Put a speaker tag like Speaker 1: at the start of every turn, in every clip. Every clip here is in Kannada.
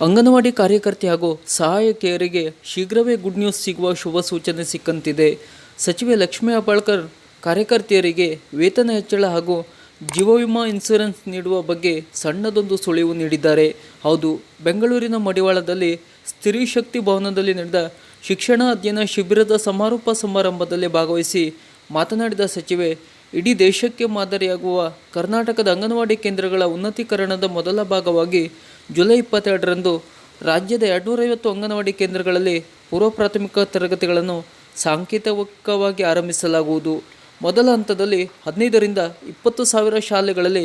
Speaker 1: ಅಂಗನವಾಡಿ ಕಾರ್ಯಕರ್ತೆ ಹಾಗೂ ಸಹಾಯಕಿಯರಿಗೆ ಶೀಘ್ರವೇ ಗುಡ್ ನ್ಯೂಸ್ ಸಿಗುವ ಶುಭ ಸೂಚನೆ ಸಿಕ್ಕಂತಿದೆ. ಸಚಿವೆ ಲಕ್ಷ್ಮೀ ಅಬಾಳ್ಕರ್ ಕಾರ್ಯಕರ್ತೆಯರಿಗೆ ವೇತನ ಹೆಚ್ಚಳ ಹಾಗೂ ಜೀವ ವಿಮಾ ಇನ್ಸೂರೆನ್ಸ್ ನೀಡುವ ಬಗ್ಗೆ ಸಣ್ಣದೊಂದು ಸುಳಿವು ನೀಡಿದ್ದಾರೆ. ಹೌದು, ಬೆಂಗಳೂರಿನ ಮಡಿವಾಳದಲ್ಲಿ ಸ್ತ್ರೀ ಶಕ್ತಿ ಭವನದಲ್ಲಿ ನಡೆದ ಶಿಕ್ಷಣ ಅಧ್ಯಯನ ಶಿಬಿರದ ಸಮಾರೋಪ ಸಮಾರಂಭದಲ್ಲಿ ಭಾಗವಹಿಸಿ ಮಾತನಾಡಿದ ಸಚಿವೆ ಇಡೀ ದೇಶಕ್ಕೆ ಮಾದರಿಯಾಗುವ ಕರ್ನಾಟಕದ ಅಂಗನವಾಡಿ ಕೇಂದ್ರಗಳ ಉನ್ನತೀಕರಣದ ಮೊದಲ ಭಾಗವಾಗಿ ಜುಲೈ ಇಪ್ಪತ್ತೆರಡರಂದು ರಾಜ್ಯದ ಎರಡುನೂರೈವತ್ತು ಅಂಗನವಾಡಿ ಕೇಂದ್ರಗಳಲ್ಲಿ ಪೂರ್ವ ಪ್ರಾಥಮಿಕ ತರಗತಿಗಳನ್ನು ಸಾಂಕೇತಿಕವಾಗಿ ಆರಂಭಿಸಲಾಗುವುದು. ಮೊದಲ ಹಂತದಲ್ಲಿ ಹದಿನೈದರಿಂದ ಇಪ್ಪತ್ತು ಸಾವಿರ ಶಾಲೆಗಳಲ್ಲಿ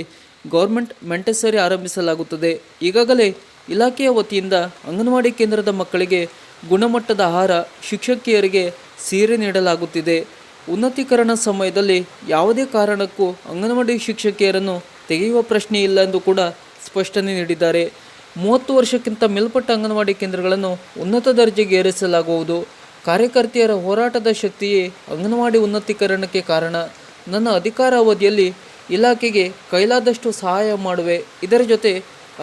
Speaker 1: ಗೌರ್ಮೆಂಟ್ ಮೆಂಟೆಸರಿ ಆರಂಭಿಸಲಾಗುತ್ತದೆ. ಈಗಾಗಲೇ ಇಲಾಖೆಯ ವತಿಯಿಂದ ಅಂಗನವಾಡಿ ಕೇಂದ್ರದ ಮಕ್ಕಳಿಗೆ ಗುಣಮಟ್ಟದ ಆಹಾರ, ಶಿಕ್ಷಕಿಯರಿಗೆ ಸೀರೆ ನೀಡಲಾಗುತ್ತಿದೆ. ಉನ್ನತೀಕರಣ ಸಮಯದಲ್ಲಿ ಯಾವುದೇ ಕಾರಣಕ್ಕೂ ಅಂಗನವಾಡಿ ಶಿಕ್ಷಕಿಯರನ್ನು ತೆಗೆಯುವ ಪ್ರಶ್ನೆ ಇಲ್ಲ ಎಂದು ಕೂಡ ಸ್ಪಷ್ಟನೆ ನೀಡಿದ್ದಾರೆ. ಮೂವತ್ತು ವರ್ಷಕ್ಕಿಂತ ಮೇಲ್ಪಟ್ಟ ಅಂಗನವಾಡಿ ಕೇಂದ್ರಗಳನ್ನು ಉನ್ನತ ದರ್ಜೆಗೆ ಏರಿಸಲಾಗುವುದು. ಕಾರ್ಯಕರ್ತೆಯರ ಹೋರಾಟದ ಶಕ್ತಿಯೇ ಅಂಗನವಾಡಿ ಉನ್ನತೀಕರಣಕ್ಕೆ ಕಾರಣ. ನನ್ನ ಅಧಿಕಾರ ಅವಧಿಯಲ್ಲಿ ಇಲಾಖೆಗೆ ಕೈಲಾದಷ್ಟು ಸಹಾಯ ಮಾಡುವೆ. ಇದರ ಜೊತೆ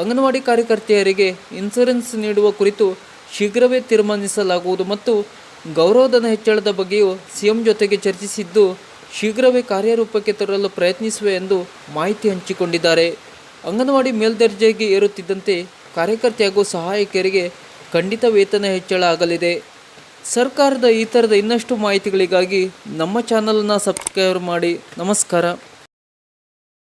Speaker 1: ಅಂಗನವಾಡಿ ಕಾರ್ಯಕರ್ತೆಯರಿಗೆ ಇನ್ಸೂರೆನ್ಸ್ ನೀಡುವ ಕುರಿತು ಶೀಘ್ರವೇ ತೀರ್ಮಾನಿಸಲಾಗುವುದು ಮತ್ತು ಗೌರವಧನ ಹೆಚ್ಚಳದ ಬಗ್ಗೆಯೂ ಸಿಎಂ ಜೊತೆಗೆ ಚರ್ಚಿಸಿದ್ದು, ಶೀಘ್ರವೇ ಕಾರ್ಯರೂಪಕ್ಕೆ ತರಲು ಪ್ರಯತ್ನಿಸುವೆ ಎಂದು ಮಾಹಿತಿ ಹಂಚಿಕೊಂಡಿದ್ದಾರೆ. ಅಂಗನವಾಡಿ ಮೇಲ್ದರ್ಜೆಗೆ ಏರುತ್ತಿದ್ದಂತೆ ಕಾರ್ಯಕರ್ತೆ ಹಾಗೂ ಸಹಾಯಕಿಯರಿಗೆ ಖಂಡಿತ ವೇತನ ಹೆಚ್ಚಳ ಆಗಲಿದೆ. ಸರ್ಕಾರದ ಈ ಥರದ ಇನ್ನಷ್ಟು ಮಾಹಿತಿಗಳಿಗಾಗಿ ನಮ್ಮ ಚಾನಲನ್ನು ಸಬ್ಸ್ಕ್ರೈಬ್ ಮಾಡಿ. ನಮಸ್ಕಾರ.